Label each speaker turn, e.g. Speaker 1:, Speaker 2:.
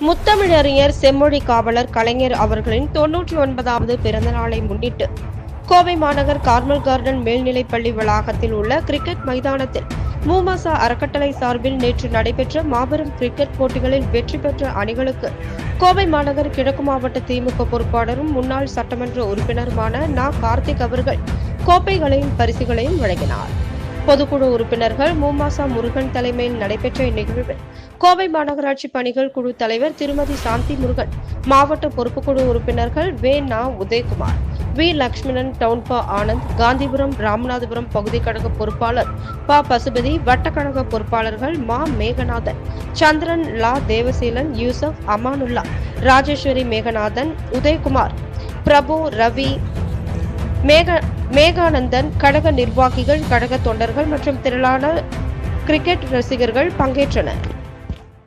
Speaker 1: முத்தமிழறிஞர் செம்மொழி காவலர் கலைஞர் அவர்களின் தொன்னூற்றி ஒன்பதாவது பிறந்த நாளை முன்னிட்டு கோவை மாநகர் கார்மல் கார்டன் மேல்நிலைப்பள்ளி வளாகத்தில் உள்ள கிரிக்கெட் மைதானத்தில் மூமாசா அறக்கட்டளை சார்பில் நேற்று நடைபெற்ற மாபெரும் கிரிக்கெட் போட்டிகளில் வெற்றி பெற்ற அணிகளுக்கு கோவை மாநகர் கிழக்கு மாவட்ட திமுக பொறுப்பாளரும் முன்னாள் சட்டமன்ற உறுப்பினருமான நா கார்த்திக் அவர்கள் கோப்பைகளையும் பரிசுகளையும் வழங்கினார். பொதுக்குழு உறுப்பினர்கள் மூமாசா முருகன் தலைமையில் நடைபெற்ற இந்நிகழ்வில் கோவை மாநகராட்சி பணிகள் குழு தலைவர் திருமதி சாந்தி முருகன் மாவட்ட பொறுப்புக்குழு உறுப்பினர்கள் வே. நா. உதயகுமார் வி. லக்ஷ்மணன் டவுன்பா ஆனந்த் காந்திபுரம் ராமநாதபுரம் பகுதி கழக பொறுப்பாளர் ப. பசுபதி வட்டக்கழக பொறுப்பாளர்கள் மா. மேகநாதன் சந்திரன் லா. தேவசீலன் யூசப் அமானுல்லா ராஜேஸ்வரி மேகநாதன் உதயகுமார் பிரபு ரவி மேக மேகானந்தன் கழக நிர்வாகிகள் கழக தொண்டர்கள் மற்றும் திரளான கிரிக்கெட் ரசிகர்கள் பங்கேற்றனர்.